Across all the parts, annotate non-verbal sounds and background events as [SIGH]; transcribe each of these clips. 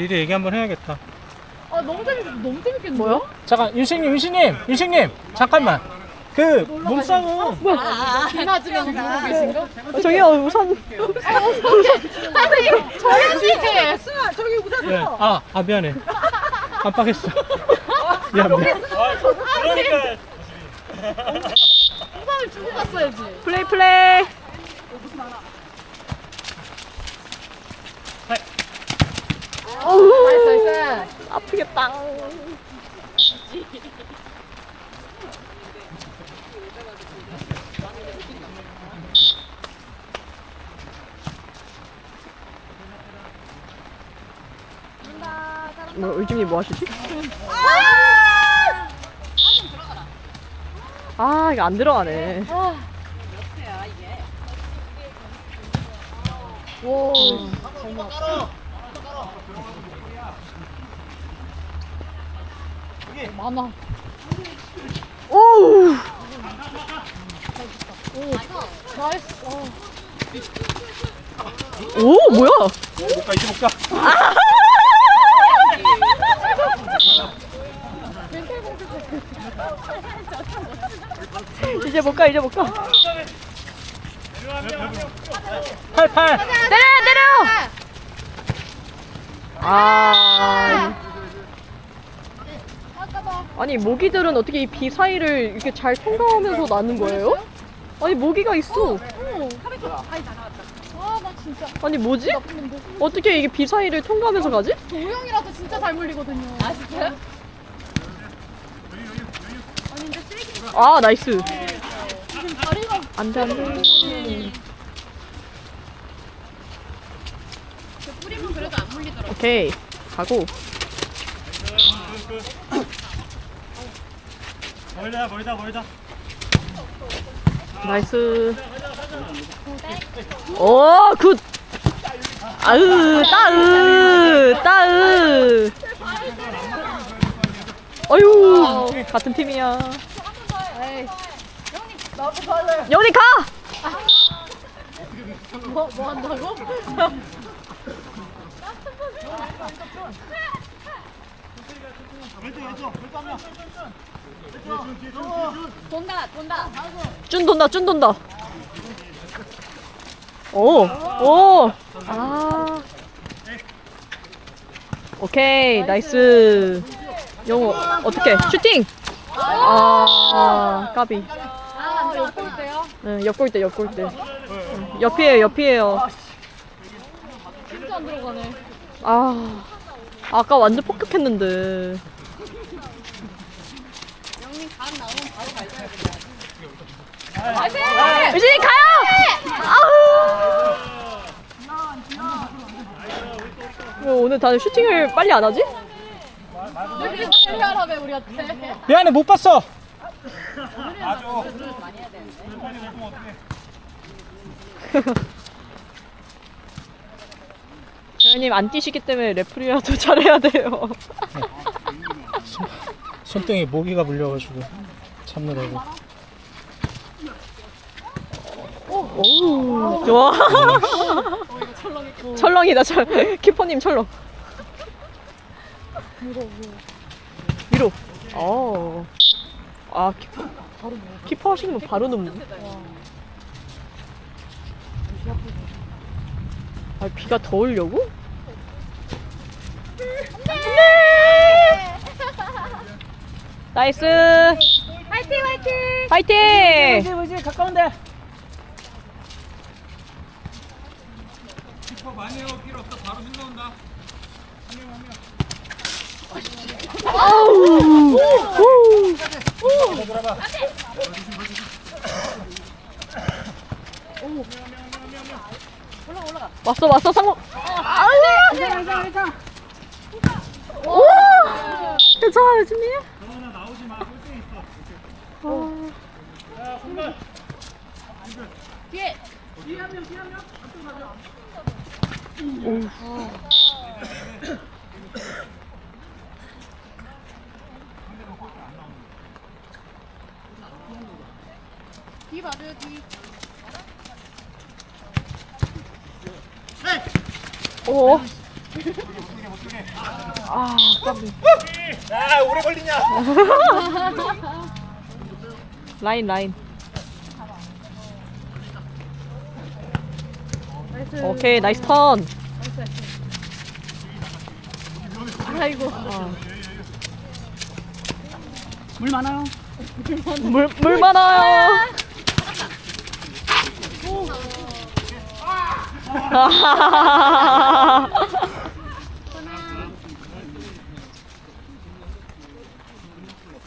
리드 얘기 한번 해야겠다. 아 너무 재밌겠다. 너무 재밌겠네. 뭐야? 잠깐 윤식님, 윤식님, 윤식님, 잠깐만. 그 몸싸움. 비맞으면 누르고 계신가? 어, 저기요 우선 선생님 저희 수아 저기 웃었어. 네. 아, 아 미안해. 깜빡했어. [LAUGHS] 미안 미안. 그러니까 우산을 주고 갔어야지. 플레이 플레이. 어우 나이스. 아프겠다. 뭐 울짐이 뭐 하시지? 아 이거 안 들어가네. 와. 많아. 오우. 나이스. 어. 오 뭐야? 못 가, 이제 못 가. 이제 못 가, 이제 못 가. 팔팔. 내려, 내려! 아. 아니, 모기들은 어떻게 이 비 사이를 이렇게 잘 통과하면서 나는 거예요? 아니, 모기가 있어. 아나 진짜 아니, 뭐지? 어떻게 이게 비 사이를 통과하면서 가지? 도형이라서 진짜 잘 물리거든요. 아 진짜요? 아, 나이스. 지금 다리가 안 돼, 안 돼. 뿌리면 그래도 안 물리더라고. 오케이. 가고. 멀다, 멀다, 멀다. 나이스. 오, 굿. 아으, 따으, 따으. 어휴, 같은 팀이야. 에이. 영훈이 가! 뭐, 뭐 한다고? [LAUGHS] 돈다, 돈다. 준 돈다, 준 돈다. 오, 오. 아. 오케이, 나이스. 영호, 어떻게? 슈팅! 아, 까비. 아, 옆볼 때요? 네, 옆골대, 옆골대. 응, 옆이에요, 옆이에요. 진짜 안 들어가네. 아, 아까 완전 폭격했는데. 유진이 가요! 아우! 왜 오늘 다들 슈팅을 빨리 안 하지? 여기 제일 하라며, 우리한테. 미안해, [LAUGHS] 재현님 안 뛰시기 때문에 레프리라도 [LAUGHS] 잘해야 돼요. 손등에 모기가 물려가지고 참느라고. 오, 좋아. 철렁이다, 철. 키퍼님 철렁. 위로. 어. 아, 키퍼. 키퍼 하시는 분 바로 넣는. 아, 비가 더 오려고? 나이스! 화이팅, 화이팅! 파이팅! 뭐지, 가까운데. 키퍼 많이 해요, 필요 없어. 바로 슛 나온다. 아우! 오! 돌아봐. 왔어 왔어 상호 오 괜찮아 유진이 정원아 나오지 마. 꼴등 있어. 어. 자, 손발. 뒤에! 뒤 봐줘요, 뒤. 오 아, 깜짝이야. 야 오래 걸리냐? 라인, 라인. 오케이, 나이스 턴. 아이고. 물 많아요. 물, 물 많아요.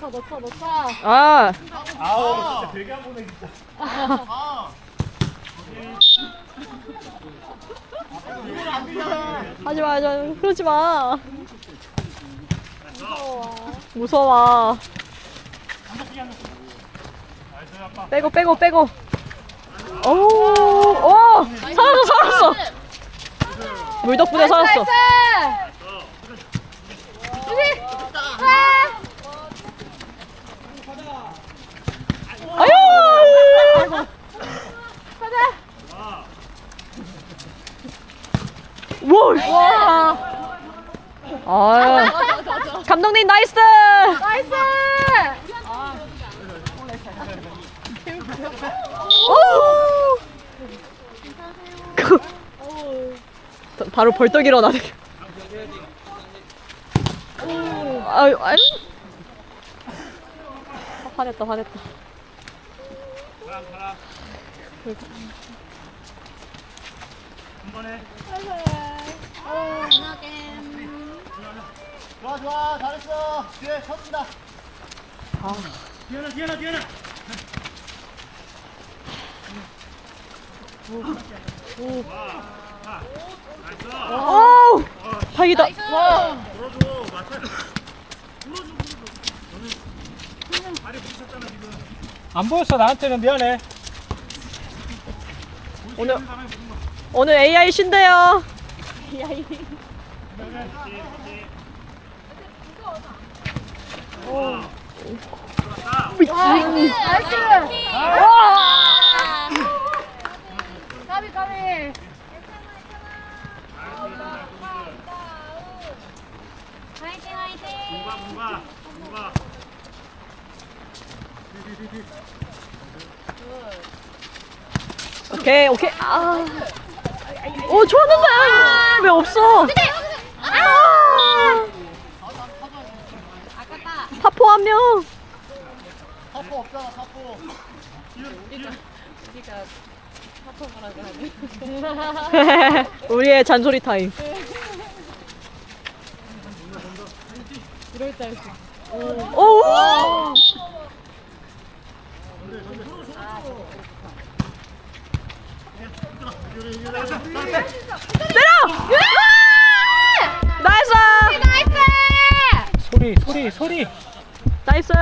넣자, 넣자, 넣자. 아, 아우 진짜 되게 안 보네 진짜. [LAUGHS] 하지 마, 하지 마. 그러지 마. 무서워. 빼고, 빼고, 빼고. 오, 오, 살았어, 살았어. 물 덕분에 살았어. 아유! 와! 아, 감독님 나이스! 나이스! 오! 그- 바- 바로 벌떡 일어나네. 아유, 아유. 화냈다, 화냈다. 좋아 좋아 잘했어. 뒤에 서준다. 디아나 디아나 디아나. 오! 다행이다. 와. 안 보였어 나한테는 미안해. 오늘, 오늘 AI 신데요. 와! 까비. 화이팅, 화이팅! 뭔가 뭔가. 오케이, 오케이. 아. 오, 좋았는데! 왜 없어? 아! 파포 한 명. 사포 없잖아 사포. [LAUGHS] 우리의 잔소리 타임. 이럴 때. 오! 때려! 나이스! 나이스! 소리 소리 소리. 나이스!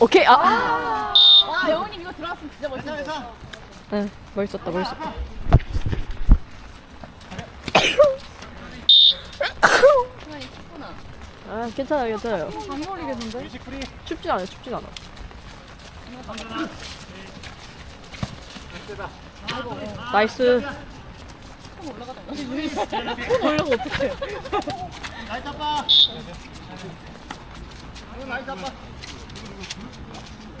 오케이, 아. 와, 영훈님 이거 들어왔으면 진짜 멋있어. 응, 멋있었다, 멋있었다. 아, 괜찮아요, 괜찮아요. 안 모르겠는데? 춥진 않아요, 춥진 않아. 나이스. 올라가 어떡해. 나이스 아빠. 이거 나이스 아빠.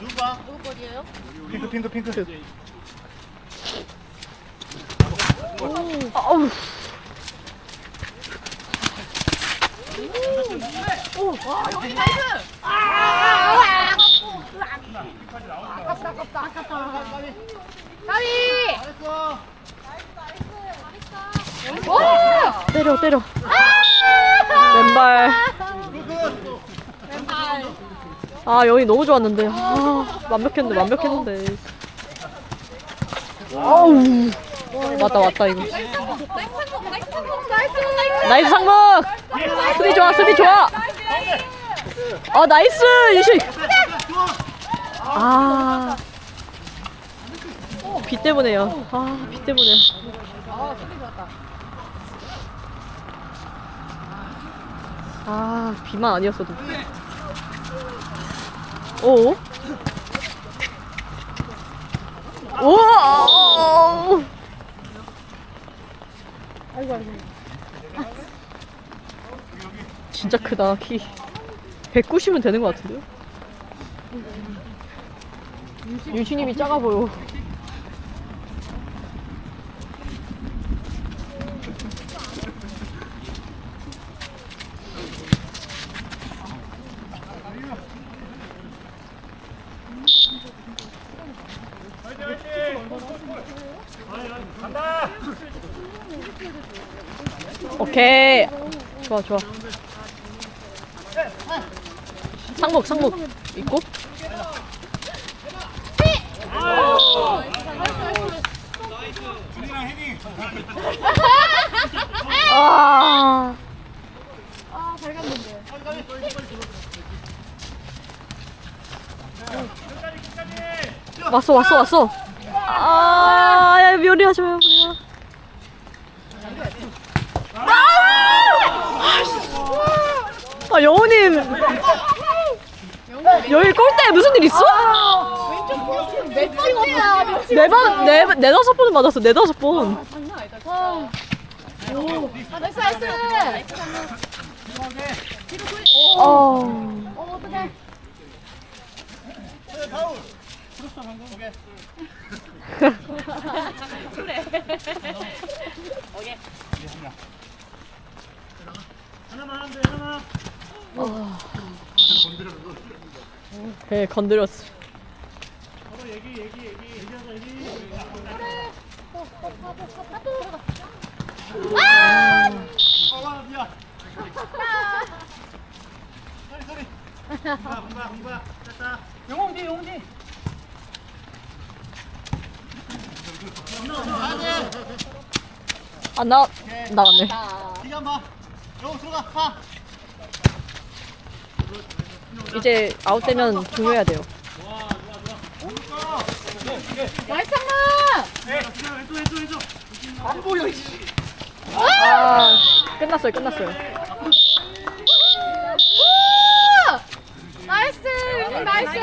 누가? 누구 거리에요? 핑크 핑크 핑크. 아우. 와, 영훈이 나이스! 아! 아깝다, 아깝다, 아깝다. 까비! 잘했어. 와! 때려, 때려. 왼발. 굿굿. 왼발. 아, 여기 너무 좋았는데. 아, 완벽했는데, 완벽했는데. 아우. 맞다, 맞다, 이거. 상봉, 나이스 상목! 수비 좋아, 수비 좋아! 아, 나이스! 유식! 아. 비 때문에요. 아, 비 때문에. 아, 비만 아니었어도. 오. 오. 진짜 크다 키. 190은 되는 것 같은데요? 유신님이 작아 보여. 오케이. 좋아, 좋아. 상목, 상목. 있고? 아. 왔어, 왔어, 왔어. 아, 야, 요리하지 마요, 그냥. 아, 영호님. 여기 골대에 무슨 일 있어? 매칭 네 번, 네, 번- 네 다섯 번은 맞았어, 네 다섯 번. 아, 나이스 나이스 어. 어 어떡해 파울. 오케이. 하나만 하면 돼, 하나만. 네, 건드렸어. 영웅지, 영웅지. 아, 나, 나갔네. 기가 마. 영웅 들어가, 가. 이제 아웃되면 종료해야 돼요. 나이스 왼쪽. 안 보여, 이씨. 아, 끝났어요, 끝났어요. 나이스 나이스